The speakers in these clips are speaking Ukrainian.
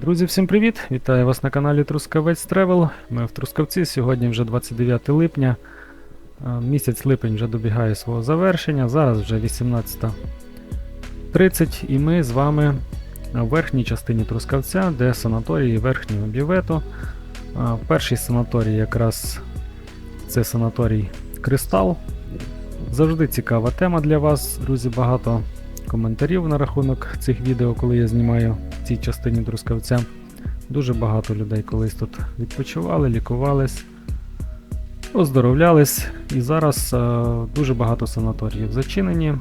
Друзі, всім привіт! Вітаю вас на каналі Трускавець Тревел. Ми в Трускавці. Сьогодні вже 29 липня. Е, Місяць липень вже добігає свого завершення. Зараз вже 18.30 і ми з вами в верхній частині Трускавця, де санаторії верхнього бювету. Е, Перший санаторій якраз це санаторій Кристал. Завжди цікава тема для вас, друзі. Багато коментарів на рахунок цих відео, коли я знімаю цій частині Трускавця. Дуже багато людей колись тут відпочивали, лікувались, оздоровлялись. І зараз е, дуже багато санаторіїв зачинені.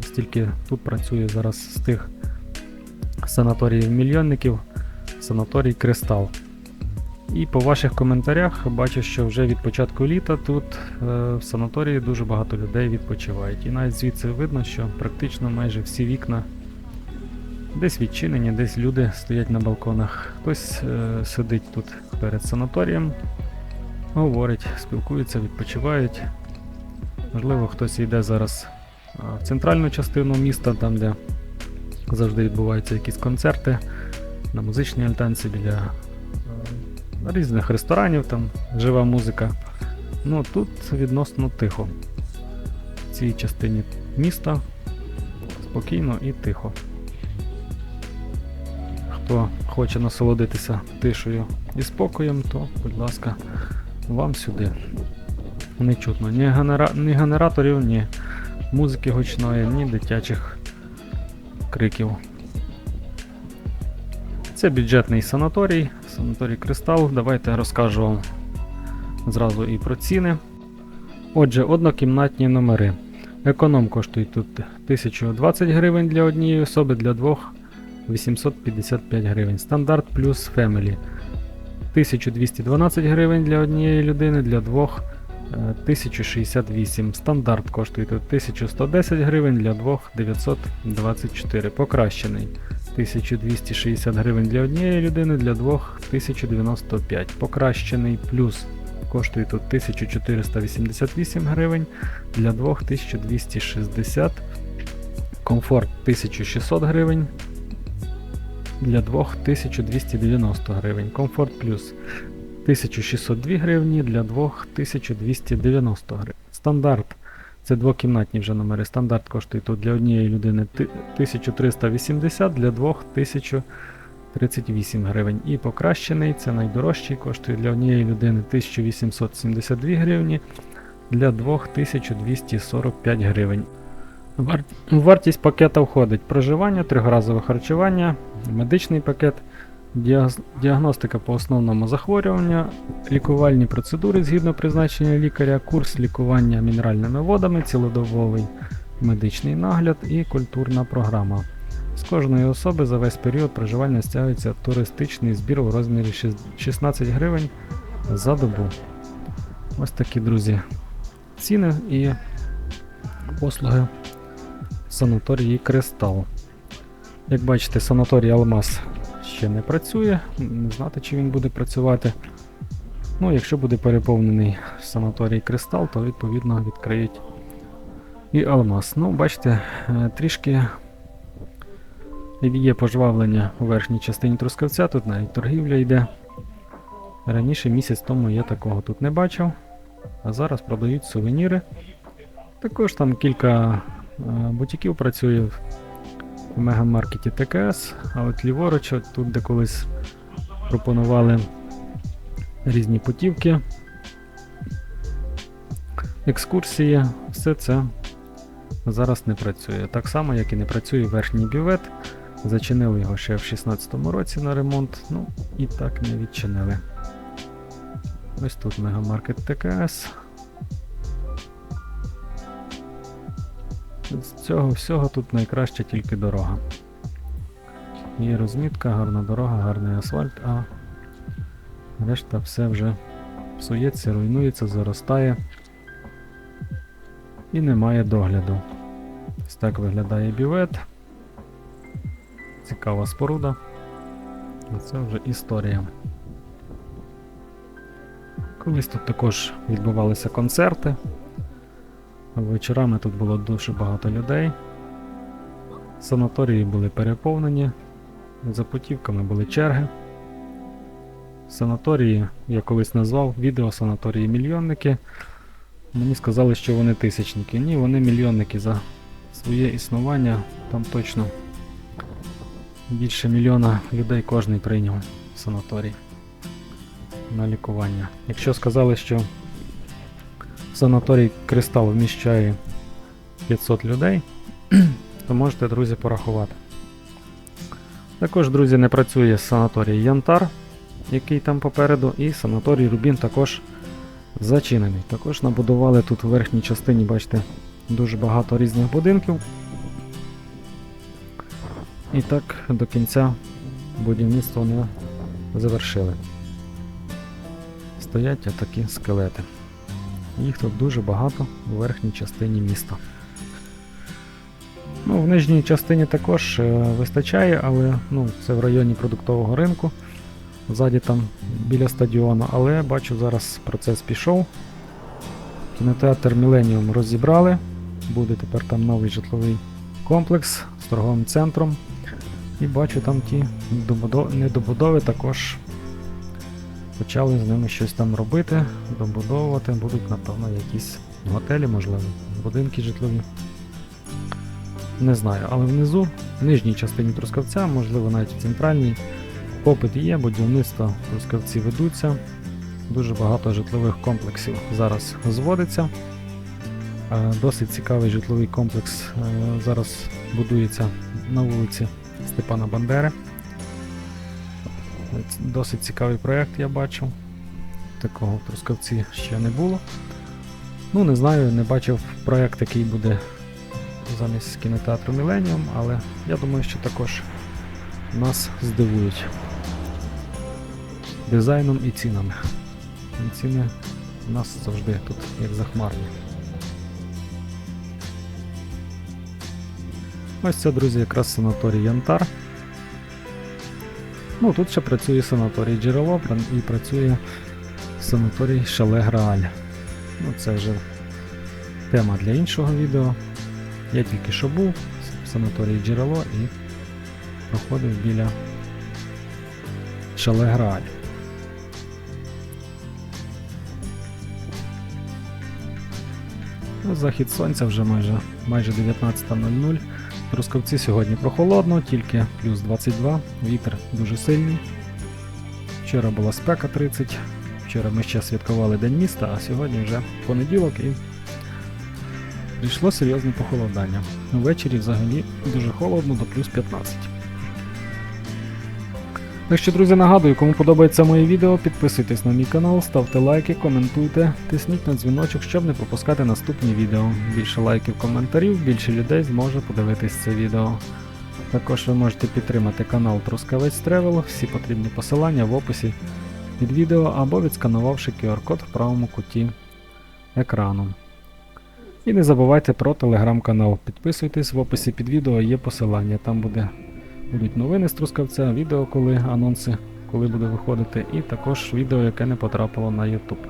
Стільки тут працює зараз з тих санаторіїв мільйонників, санаторій Кристал. І по ваших коментарях бачу, що вже від початку літа тут е, в санаторії дуже багато людей відпочивають. І навіть звідси видно, що практично майже всі вікна десь відчинені, десь люди стоять на балконах. Хтось е, сидить тут перед санаторієм, говорить, спілкуються, відпочивають. Можливо, хтось йде зараз е, в центральну частину міста, там де завжди відбуваються якісь концерти на музичній альтанці біля е, різних ресторанів, там жива музика. Ну тут відносно тихо. В цій частині міста спокійно і тихо. Хто хоче насолодитися тишею і спокоєм, то, будь ласка, вам сюди. Не чутно ні, генера... ні генераторів, ні музики гучної, ні дитячих криків. Це бюджетний санаторій, санаторій Кристал. Давайте розкажу вам зразу і про ціни. Отже, однокімнатні номери. Економ коштує тут 1020 гривень для однієї особи, для двох 855 гривень. Стандарт плюс Family 1212 гривень для однієї людини, для двох е, 1068. Стандарт коштує тут 1110 гривень, для двох 924. Покращений 1260 гривень для однієї людини, для двох 1095. Покращений плюс коштує тут 1488 гривень, для двох 1260. Комфорт 1600 гривень. Для двох 1290 гривень. Комфорт плюс 1602 гривні, для двох 1290 гривень. Стандарт. Це двокімнатні вже номери. Стандарт коштує тут для однієї людини 1380, для двох 1038 гривень. І покращений, це найдорожчий, коштує для однієї людини 1872 гривні, для двох 1245 гривень. Вартість пакета входить проживання, трьохразове харчування, медичний пакет, діагностика по основному захворюванню, лікувальні процедури згідно призначення лікаря, курс лікування мінеральними водами, цілодобовий медичний нагляд і культурна програма. З кожної особи за весь період проживання стягується туристичний збір у розмірі 16 гривень за добу. Ось такі, друзі, ціни і послуги санаторії Кристал. Як бачите, санаторій Алмаз ще не працює, не знати, чи він буде працювати. Ну, якщо буде переповнений санаторій Кристал, то відповідно відкриють і Алмаз. Ну, бачите, е, трішки є пожвавлення у верхній частині Трускавця, тут навіть торгівля йде. Раніше місяць тому я такого тут не бачив, а зараз продають сувеніри. Також там кілька е, бутіків працює в мегамаркеті ТКС, а от ліворуч, от тут, де колись пропонували різні путівки, екскурсії, все це зараз не працює. Так само, як і не працює верхній бювет. Зачинили його ще в 2016 році на ремонт, ну і так не відчинили. Ось тут мегамаркет ТКС. З цього всього тут найкраще тільки дорога. Є розмітка, гарна дорога, гарний асфальт, а решта все вже псується, руйнується, заростає і немає догляду. Ось так виглядає бювет. Цікава споруда. Це вже історія. Колись тут також відбувалися концерти. Вечорами тут було дуже багато людей. Санаторії були переповнені. за путівками були черги. Санаторії, я колись назвав відео санаторії мільйонники. Мені сказали, що вони тисячники. Ні, вони мільйонники за своє існування. Там точно більше мільйона людей кожний прийняв санаторій на лікування. Якщо сказали, що санаторій Кристал вміщає 500 людей, то можете, друзі, порахувати. Також, друзі, не працює санаторій Янтар, який там попереду, і санаторій Рубін також зачинений. Також набудували тут у верхній частині, бачите, дуже багато різних будинків. І так до кінця будівництво не завершили. Стоять отакі скелети. Їх тут дуже багато у верхній частині міста. Ну, в нижній частині також е, вистачає, але ну, це в районі продуктового ринку. Ззаді там біля стадіону, але бачу, зараз процес пішов. Кінотеатр Міленіум розібрали. Буде тепер там новий житловий комплекс з торговим центром. І бачу там ті добудо- недобудови також почали з ними щось там робити, добудовувати. Будуть, напевно, якісь готелі, можливо, будинки житлові. Не знаю, але внизу, в нижній частині Трускавця, можливо, навіть в центральній, попит є, будівництва в Трускавці ведуться. Дуже багато житлових комплексів зараз зводиться. Е, Досить цікавий житловий комплекс е, зараз будується на вулиці Степана Бандери. Досить цікавий проєкт я бачив. Такого в Трускавці ще не було. Ну, не знаю, не бачив проєкт, який буде замість кінотеатру Міленіум, але я думаю, що також нас здивують дизайном і цінами. Ціни у нас завжди тут як захмарні. Ось це, друзі, якраз санаторій Янтар. Ну, тут ще працює санаторій Джерело і працює санаторій Шале Грааль. Ну, це вже тема для іншого відео. Я тільки що був в санаторії Джерело і проходив біля Шале Грааль. Ну, Захід сонця вже майже, майже 19.00. Трускавці сьогодні прохолодно, тільки плюс 22, вітер дуже сильний. Вчора була спека 30, вчора ми ще святкували День міста, а сьогодні вже понеділок і прийшло серйозне похолодання. Ввечері взагалі дуже холодно до плюс 15. Так що, друзі, нагадую, кому подобається моє відео, підписуйтесь на мій канал, ставте лайки, коментуйте, тисніть на дзвіночок, щоб не пропускати наступні відео. Більше лайків, коментарів, більше людей зможе подивитись це відео. Також ви можете підтримати канал Трускавець Тревел, всі потрібні посилання в описі під відео або відсканувавши QR-код в правому куті екрану. І не забувайте про телеграм-канал. Підписуйтесь в описі під відео є посилання. Там буде, будуть новини з Трускавця, відео, коли анонси, коли буде виходити, і також відео, яке не потрапило на YouTube.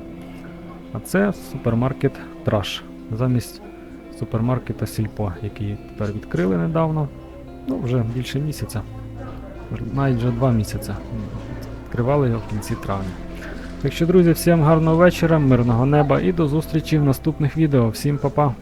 А це супермаркет Траш. Замість супермаркета Сільпо, який тепер відкрили недавно. Ну, вже більше місяця. Навіть вже два місяці. Відкривали його в кінці травня. Так що, друзі, всім гарного вечора, мирного неба і до зустрічі в наступних відео. Всім па-па!